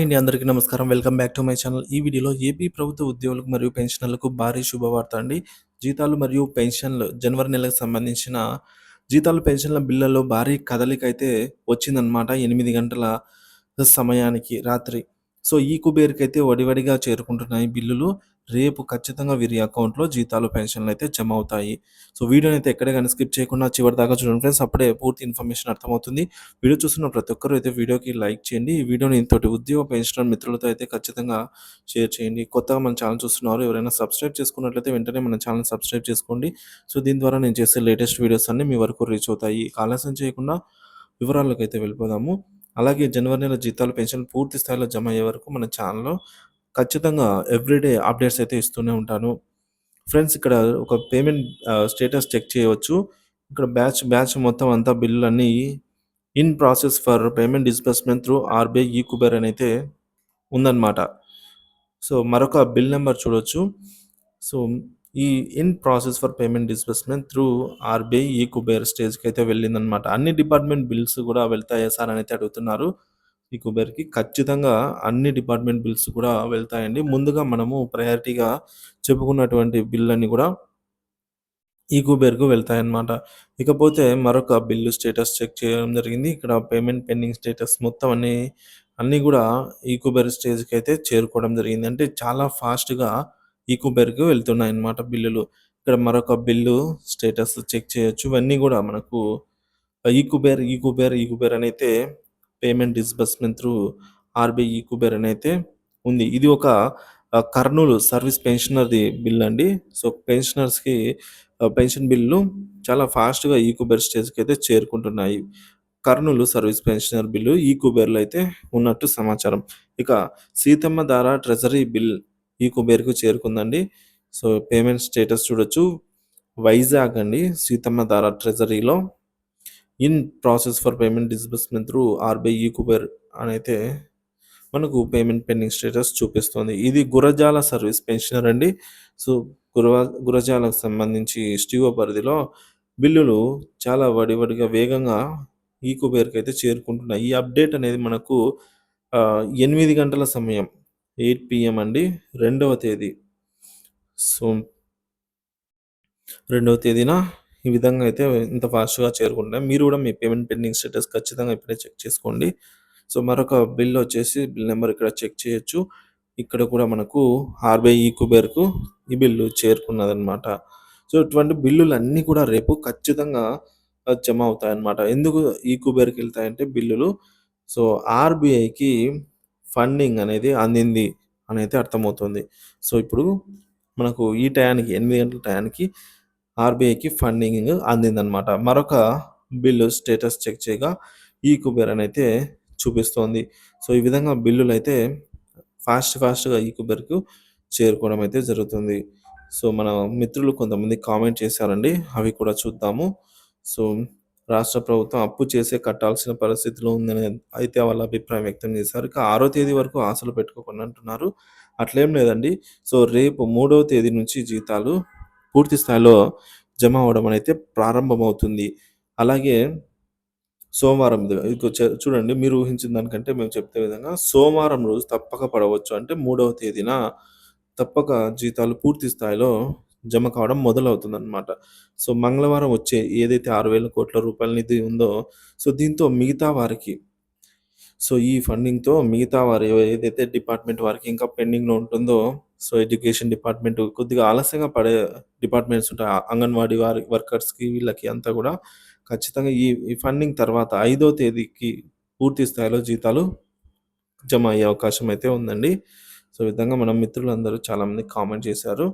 అండి అందరికీ నమస్కారం. Welcome back to my channel. ఈ వీడియోలో ఏపీ ప్రభుత్వ ఉద్యోగులకు మరియు పెన్షనర్లకు భారీ శుభవార్త అండి. జీతాలు మరియు పెన్షన్లు జనవరి నెలకు సంబంధించిన జీతాలు పెన్షన్ల బిల్లుల్లో భారీ కదలిక అయితే వచ్చిందనమాట ఎనిమిది గంటల సమయానికి రాత్రి. సో ఈ కుబేర్కి అయితే వడివడిగా చేరుకుంటున్నాయి బిల్లులు. రేపు ఖచ్చితంగా వీరి అకౌంట్లో జీతాలు పెన్షన్లు అయితే జమ అవుతాయి. సో వీడియోని అయితే ఎక్కడ కానీ స్కిప్ చేయకుండా చివరి దాకా చూడండి ఫ్రెండ్స్. అప్పుడే పూర్తి ఇన్ఫర్మేషన్ అర్థమవుతుంది. వీడియో చూస్తున్న ప్రతి ఒక్కరు అయితే వీడియోకి లైక్ చేయండి. ఈ వీడియోని ఇంతటి ఉద్యోగ పెన్షన్ మిత్రులతో అయితే ఖచ్చితంగా షేర్ చేయండి. కొత్తగా మన ఛానల్ చూస్తున్నారు ఎవరైనా సబ్స్క్రైబ్ చేసుకున్నట్లయితే వెంటనే మన ఛానల్ సబ్స్క్రైబ్ చేసుకోండి. సో దీని ద్వారా నేను చేసే లేటెస్ట్ వీడియోస్ అన్ని మీ వరకు రీచ్ అవుతాయి. ఆలస్యం చేయకుండా వివరాల్లోకి అయితే వెళ్ళిపోదాము. అలాగే జనవరి నెల జీతాలు పెన్షన్ పూర్తి స్థాయిలో జమ అయ్యే వరకు మన ఛానల్లో ఖచ్చితంగా ఎవ్రీడే అప్డేట్స్ అయితే ఇస్తూనే ఉంటాను. ఫ్రెండ్స్ ఇక్కడ ఒక పేమెంట్ స్టేటస్ చెక్ చేయవచ్చు. ఇక్కడ బ్యాచ్ బ్యాచ్ మొత్తం అంతా బిల్లులన్నీ in process for payment disbursement through RBI e Kuber అని అయితే ఉందన్నమాట. సో మరొక బిల్ నెంబర్ చూడొచ్చు. సో ఈ in process for payment disbursement through RBI e Kuber స్టేజ్కి అయితే వెళ్ళిందనమాట అన్ని డిపార్ట్మెంట్ బిల్స్ కూడా వెళ్తాయా సార్ అని అయితే అడుగుతున్నారు. ఈ కుబేర్కి ఖచ్చితంగా అన్ని డిపార్ట్మెంట్ బిల్స్ కూడా వెళ్తాయండి. ముందుగా మనము ప్రయారిటీగా చెప్పుకున్నటువంటి బిల్ అన్ని కూడా ఈ కుబేర్కు వెళ్తాయన్నమాట. ఇకపోతే మరొక బిల్లు స్టేటస్ చెక్ చేయడం జరిగింది. ఇక్కడ పేమెంట్ పెండింగ్ స్టేటస్ మొత్తం అన్ని అన్నీ కూడా ఈ కుబేర్ స్టేజ్కి అయితే చేరుకోవడం జరిగింది. అంటే చాలా ఫాస్ట్గా ఈ కుబేర్కి వెళ్తున్నాయి అన్నమాట బిల్లులు. ఇక్కడ మరొక బిల్లు స్టేటస్ చెక్ చేయొచ్చు. ఇవన్నీ కూడా మనకు ఈ కుబేర్ ఈ కుబేర్ ఈ కుబేర్ అని అయితే payment disbursement through RBI e Kuber అని అయితే ఉంది. ఇది ఒక కర్నూలు సర్వీస్ పెన్షనర్ది బిల్ అండి. సో పెన్షనర్స్కి పెన్షన్ బిల్లు చాలా ఫాస్ట్గా ఈ కుబేర్ స్టేజ్కి అయితే చేరుకుంటున్నాయి. కర్నూలు సర్వీస్ పెన్షనర్ బిల్లు ఈ కుబేర్లో అయితే ఉన్నట్టు సమాచారం. ఇక సీతమ్మ ధార ట్రెజరీ బిల్ ఈ కుబేర్కు చేరుకుందండి. సో పేమెంట్ స్టేటస్ చూడొచ్చు. వైజాగ్ అండి సీతమ్మ ధార ట్రెజరీలో. In process for payment disbursement through RBI e Kuber అని అయితే మనకు పేమెంట్ పెండింగ్ స్టేటస్ చూపిస్తుంది. ఇది గురజాల సర్వీస్ పెన్షనర్ అండి. సో గుర గురజాలకు సంబంధించి ఎస్టీఓ పరిధిలో బిల్లులు చాలా వడివడిగా వేగంగా ఈ కుబేర్కి అయితే చేరుకుంటున్నాయి. ఈ అప్డేట్ అనేది మనకు ఎనిమిది గంటల సమయం ఎయిట్ పిఎం అండి రెండవ తేదీ. సో రెండవ తేదీన ఈ విధంగా అయితే ఇంత ఫాస్ట్గా చేరుకుంటాయి. మీరు కూడా మీ పేమెంట్ పెండింగ్ స్టేటస్ ఖచ్చితంగా ఇప్పుడే చెక్ చేసుకోండి. సో మరొక బిల్ వచ్చేసి బిల్ నెంబర్ ఇక్కడ చెక్ చేయొచ్చు. ఇక్కడ కూడా మనకు ఆర్బీఐ ఈ కుబేర్కు ఈ బిల్లు చేరుకున్నదనమాట సో ఇటువంటి బిల్లులు అన్నీ కూడా రేపు ఖచ్చితంగా జమ అవుతాయి అన్నమాట ఎందుకు ఈ కుబేర్కి వెళ్తాయంటే బిల్లులు? సో ఆర్బీఐకి ఫండింగ్ అనేది అందింది అని అయితే అర్థమవుతుంది. సో ఇప్పుడు మనకు ఈ టయానికి ఎనిమిది గంటల టయానికి ఆర్బీఐకి ఫండింగ్ అందిందనమాట మరొక బిల్లు స్టేటస్ చెక్ చేయగా ఈ కుబేర్ అని అయితే చూపిస్తోంది. సో ఈ విధంగా బిల్లులు అయితే ఫాస్ట్ ఫాస్ట్గా ఈ కుబేర్కు చేరుకోవడం అయితే జరుగుతుంది. సో మన మిత్రులు కొంతమంది కామెంట్ చేశారండి. అవి కూడా చూద్దాము. సో రాష్ట్ర ప్రభుత్వం అప్పు చేసే కట్టాల్సిన పరిస్థితిలో ఉందని అయితే వాళ్ళ అభిప్రాయం వ్యక్తం చేశారు. ఇక ఆరో తేదీ వరకు ఆశలు పెట్టుకోకుండా అంటున్నారు. అట్లేం లేదండి. సో రేపు మూడవ తేదీ నుంచి జీతాలు పూర్తి స్థాయిలో జమ అవ్వడం అయితే ప్రారంభమవుతుంది. అలాగే సోమవారం చూడండి మీరు ఊహించిన దానికంటే మేము చెప్తే విధంగా సోమవారం రోజు తప్పక పడవచ్చు. అంటే మూడవ తేదీన తప్పక జీతాలు పూర్తి స్థాయిలో జమ కావడం మొదలవుతుంది అనమాట సో మంగళవారం వచ్చే ఏదైతే ఆరు వేల కోట్ల రూపాయల నిధి ఉందో సో దీంతో మిగతా వారికి సో ఈ ఫండింగ్తో మిగతా వారి ఏదైతే డిపార్ట్మెంట్ వారికి ఇంకా పెండింగ్లో ఉంటుందో సో ఎడ్యుకేషన్ డిపార్ట్మెంట్ కొద్దిగా ఆలస్యంగా పడే డిపార్ట్మెంట్స్ ఉంటాయి. అంగన్వాడీ వారి వర్కర్స్కి వీళ్ళకి అంతా కూడా ఖచ్చితంగా ఈ ఈ ఫండింగ్ తర్వాత ఐదో తేదీకి పూర్తి స్థాయిలో జీతాలు జమ అయ్యే అవకాశం అయితే ఉందండి. సో ఈ విధంగా మన మిత్రులందరూ చాలామంది కామెంట్ చేశారు.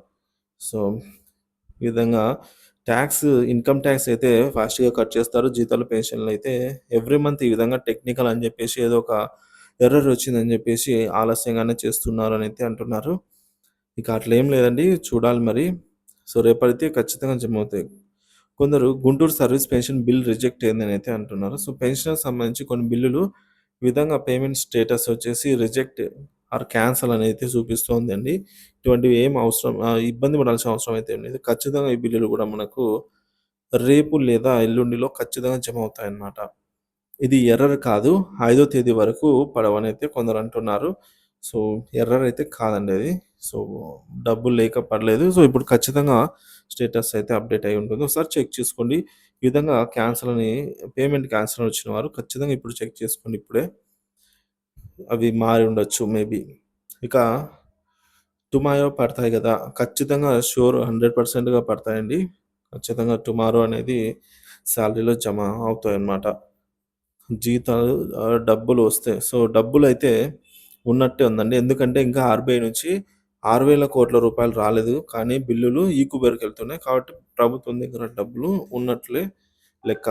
సో ఈ విధంగా ట్యాక్స్ ఇన్కమ్ ట్యాక్స్ అయితే ఫాస్ట్గా కట్ చేస్తారు. జీతాలు పెన్షన్లు అయితే ఎవ్రీ మంత్ ఈ విధంగా టెక్నికల్ అని చెప్పేసి ఏదో ఒక ఎర్రర్ వచ్చిందని చెప్పేసి ఆలస్యంగానే చేస్తున్నారు అని అయితే అంటున్నారు. ఇక అట్లా ఏం లేదండి చూడాలి మరి సో రేపడితే ఖచ్చితంగా జమ అవుతాయి కొందరు Guntur service pension bill reject అయిందని అయితే అంటున్నారు సో పెన్షన్ సంబంధించి కొన్ని బిల్లులు విధంగా పేమెంట్ స్టేటస్ వచ్చేసి రిజెక్ట్ ఆర్ క్యాన్సల్ అని అయితే చూపిస్తోందండి ఇటువంటివి ఏం అవసరం ఇబ్బంది పడాల్సిన అవసరం అయితే లేదు ఖచ్చితంగా ఈ బిల్లులు కూడా మనకు రేపు లేదా ఎల్లుండిలో ఖచ్చితంగా జమ అవుతాయన్నమాట ఇది ఎర్రర్ కాదు. ఐదో తేదీ వరకు పడవనైతే కొందరు అంటున్నారు. సో, ఎర్రర్ అయితే కాదండి అది. సో, డబ్బులు లేక పడలేదు. సో, ఇప్పుడు ఖచ్చితంగా స్టేటస్ అయితే అప్డేట్ అయి ఉంటుంది. ఒకసారి చెక్ చేసుకోండి. ఈ విధంగా క్యాన్సిల్ అని పేమెంట్ క్యాన్సిల్ వచ్చిన వారు ఖచ్చితంగా ఇప్పుడు చెక్ చేసుకోండి ఇప్పుడే. అవి మారి ఉండొచ్చు మేబీ. ఇక టుమారో పడతాయి కదా ఖచ్చితంగా షూర్ హండ్రెడ్ పర్సెంట్గా పడతాయండి. ఖచ్చితంగా టుమారో అనేది శాలరీలో జమ అవుతాయన్నమాట. జీతాలు డబ్బులు వస్తాయి. సో, డబ్బులు అయితే ఉన్నట్టే ఉందండి. ఎందుకంటే ఇంకా ఆర్‌బీఐ నుంచి ఆరు వేల కోట్ల రూపాయలు రాలేదు. కానీ బిల్లులు ఈ-కుబేర్‌కెళ్తున్నాయి. కాబట్టి ప్రభుత్వం దగ్గర డబ్బులు ఉన్నట్లే లెక్క.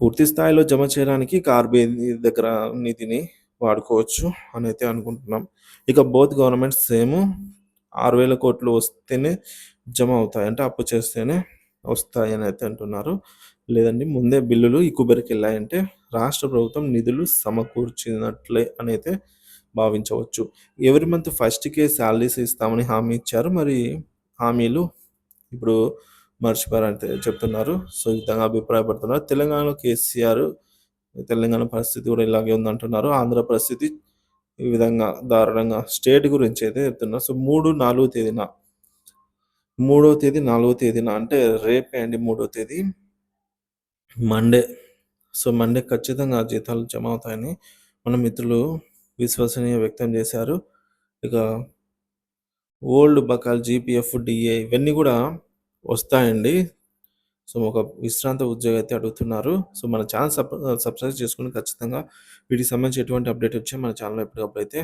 పూర్తి స్థాయిలో జమ చేయడానికి ఆర్‌బీఐ దగ్గర నిధిని వాడుకోవచ్చు అనైతే అనుకుంటున్నాం. ఇక బోత్ గవర్నమెంట్స్ సేమ్ ఆరు వేల కోట్లు వస్తేనే జమ అవుతాయి. అంటే అప్పు చేస్తేనే వస్తాయి అని అయితే అంటున్నారు. లేదండి ముందే బిల్లులు ఈ-కుబేర్‌కెళ్ళాయంటే రాష్ట్ర ప్రభుత్వం నిధులు సమకూర్చినట్లే అని అయితే భావించవచ్చు. ఎవరి మంత్ ఫస్ట్‌కే శాలరీస్ ఇస్తామని హామీ ఇచ్చారు. మరి హామీలు ఇప్పుడు మర్చిపోయారంతే చెప్తున్నారు. సో, ఈ విధంగా అభిప్రాయపడుతున్నారు. తెలంగాణలో కేసీఆర్ తెలంగాణ పరిస్థితి కూడా ఇలాగే ఉందంటున్నారు. ఆంధ్ర పరిస్థితి ఈ విధంగా దారుణంగా స్టేట్ గురించి అయితే చెప్తున్నారు. సో, 3, 4 తేదీన మూడో తేదీ, నాలుగో తేదీన అంటే రేపే అండి మూడో తేదీ. మండే. సో, మండే ఖచ్చితంగా జీతాలు జమ అవుతాయని మన మిత్రులు విశ్వసనీయ వ్యక్తం చేశారు. ఇక ఓల్డ్ బకాల్ జీపీఎఫ్, డిఏ ఇవన్నీ కూడా వస్తాయండి. సో, ఒక విశ్రాంత ఉద్యోగి అయితే అడుగుతున్నారు. సో, మన ఛానల్ సబ్ సబ్స్క్రైబ్ చేసుకొని ఖచ్చితంగా వీటికి సంబంధించి ఎటువంటి అప్డేట్ వచ్చే మన ఛానల్‌లో ఎప్పటికప్పుడు అయితే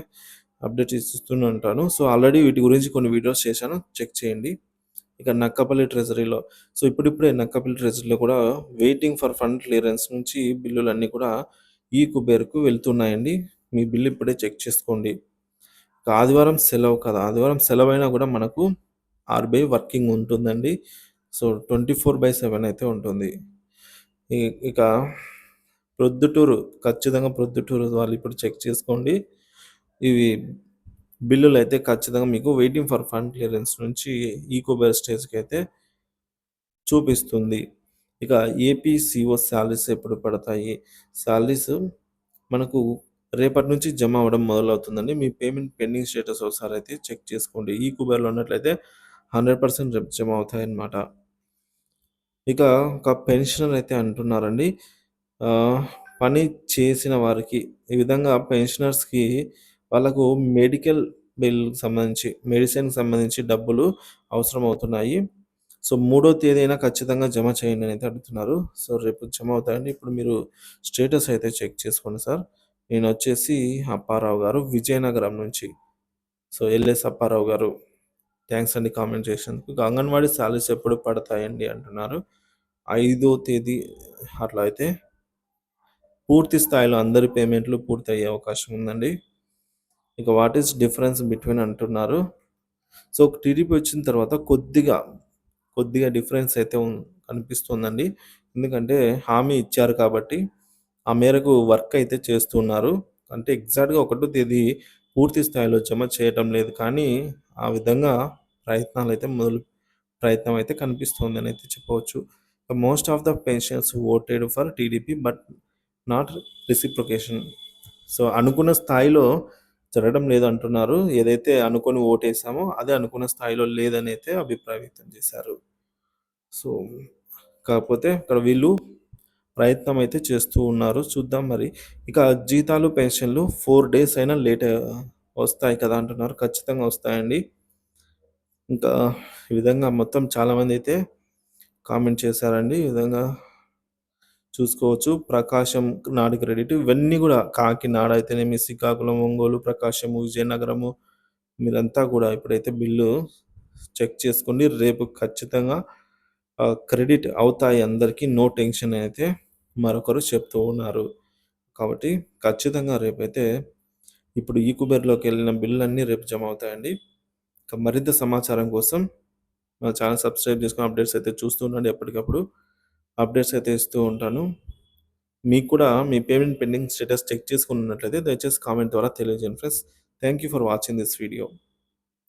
అప్డేట్ ఇస్తూనే ఉంటాను. సో, ఆల్రెడీ వీటి గురించి కొన్ని వీడియోస్ చేశాను. చెక్ చేయండి. ఇక నక్కపల్లి ట్రెజరీలో సో, ఇప్పుడిప్పుడే నక్కపల్లి ట్రెజరీలో కూడా వెయిటింగ్ ఫర్ ఫండ్ క్లియరెన్స్ నుంచి బిల్లులన్నీ కూడా ఈ-కుబేర్‌కు వెళ్తున్నాయండి. మీ బిల్ ఇప్పుడే చెక్ చేసుకోండి. ఆదివారం సెలవు కదా! ఆదివారం సెలవైనా కూడా మనకు ఆర్‌బీఐ వర్కింగ్ ఉంటుందండి. సో, 24/7 అయితే ఉంటుంది. ఇక ప్రొద్దుటూరు ఖచ్చితంగా ప్రొద్దుటూరు వాళ్ళు ఇప్పుడు చెక్ చేసుకోండి. ఇవి బిల్లులు అయితే ఖచ్చితంగా మీకు వెయిటింగ్ ఫర్ ఫండ్ క్లియరెన్స్ నుంచి ఈకోబెర్ స్టేజ్కి అయితే చూపిస్తుంది. ఇక ఏపీ శాలరీస్ ఎప్పుడు పడతాయి? శాలరీస్ మనకు రేపటి నుంచి జమ అవ్వడం మొదలవుతుందండి. మీ పేమెంట్ పెండింగ్ స్టేటస్ ఒకసారి అయితే చెక్ చేసుకోండి. ఈ-కుబేర్‌లో ఉన్నట్లయితే 100% రేపు జమ అవుతాయన్నమాట. ఇక ఒక పెన్షనర్ అయితే అంటున్నారండి. పని చేసిన వారికి ఈ విధంగా పెన్షనర్స్‌కి వాళ్ళకు మెడికల్ బిల్‌కి సంబంధించి మెడిసిన్‌కి సంబంధించి డబ్బులు అవసరం అవుతున్నాయి సో, మూడో తేదీ అయినా ఖచ్చితంగా జమ చేయండి అని అయితే అడుగుతున్నారు. సో, రేపు జమ అవుతాయండి. ఇప్పుడు మీరు స్టేటస్ అయితే చెక్ చేసుకోండి సార్. నేను వచ్చేసి అప్పారావు గారు విజయనగరం నుంచి. సో, ఎల్ఎస్ అప్పారావు గారు థ్యాంక్స్ అండి కామెంట్ చేసినందుకు. అంగన్వాడీ శాలరీస్ ఎప్పుడు పడతాయండి అంటున్నారు. ఐదో తేదీ అట్లా అయితే పూర్తి స్థాయిలో అందరి పేమెంట్లు పూర్తి అయ్యే అవకాశం ఉందండి. ఇక వాట్ ఈస్ డిఫరెన్స్ బిట్వీన్ అంటున్నారు. సో, టీడీపీ వచ్చిన తర్వాత కొద్దిగా, కొద్దిగా డిఫరెన్స్ అయితే కనిపిస్తుందండి. ఎందుకంటే హామీ ఇచ్చారు కాబట్టి ఆ మేరకు వర్క్ అయితే చేస్తున్నారు. అంటే ఎగ్జాక్ట్‌గా ఒకటో తేదీ పూర్తి స్థాయిలో జమ చేయటం లేదు. కానీ ఆ విధంగా ప్రయత్నాలు అయితే మొదలు ప్రయత్నం అయితే కనిపిస్తోందని అయితే చెప్పవచ్చు. Most of the pensions voted for TDP but not reciprocation so, అనుకున్న స్థాయిలో జరగడం లేదంటున్నారు. ఏదైతే అనుకొని ఓటేసామో అదే అనుకున్న స్థాయిలో లేదని అయితే అభిప్రాయం వ్యక్తం చేశారు. సో, కాకపోతే ఇక్కడ వీళ్ళు ప్రయత్నం అయితే చేస్తూ ఉన్నారు. చూద్దాం మరి. ఇక జీతాలు, పెన్షన్‌లు ఫోర్ డేస్ అయినా లేట్ వస్తాయి కదా! అంటున్నారు. ఖచ్చితంగా వస్తాయండి. ఇంకా ఈ విధంగా మొత్తం చాలామంది అయితే కామెంట్ చేశారండి. ఈ విధంగా చూసుకోవచ్చు. ప్రకాశం నాడు క్రెడిట్ ఇవన్నీ కూడా కాకినాడ అయితేనేమి, శ్రీకాకుళం, ఒంగోలు, ప్రకాశము, విజయనగరము మీరంతా కూడా ఇప్పుడైతే బిల్లు చెక్ చేసుకోండి. రేపు ఖచ్చితంగా క్రెడిట్ అవుతాయి అందరికీ. నో టెన్షన్ అయితే మరొకరు చెప్తూ ఉన్నారు. కాబట్టి ఖచ్చితంగా రేపైతే ఇప్పుడు ఈ-కుబేర్‌లోకి వెళ్ళిన బిల్లులన్నీ రేపు జమ అవుతాయండి. ఇక మరింత సమాచారం కోసం మా ఛానల్ సబ్స్క్రైబ్ చేసుకుని అప్డేట్స్ అయితే చూస్తూ ఉండండి ఎప్పటికప్పుడు. అప్డేట్స్ అయితే ఇస్తూ ఉంటాను. మీకు కూడా మీ పేమెంట్ పెండింగ్ స్టేటస్ చెక్ చేసుకున్నట్లయితే దయచేసి కామెంట్ ద్వారా తెలియజేయండి friends. Thank you for watching this video.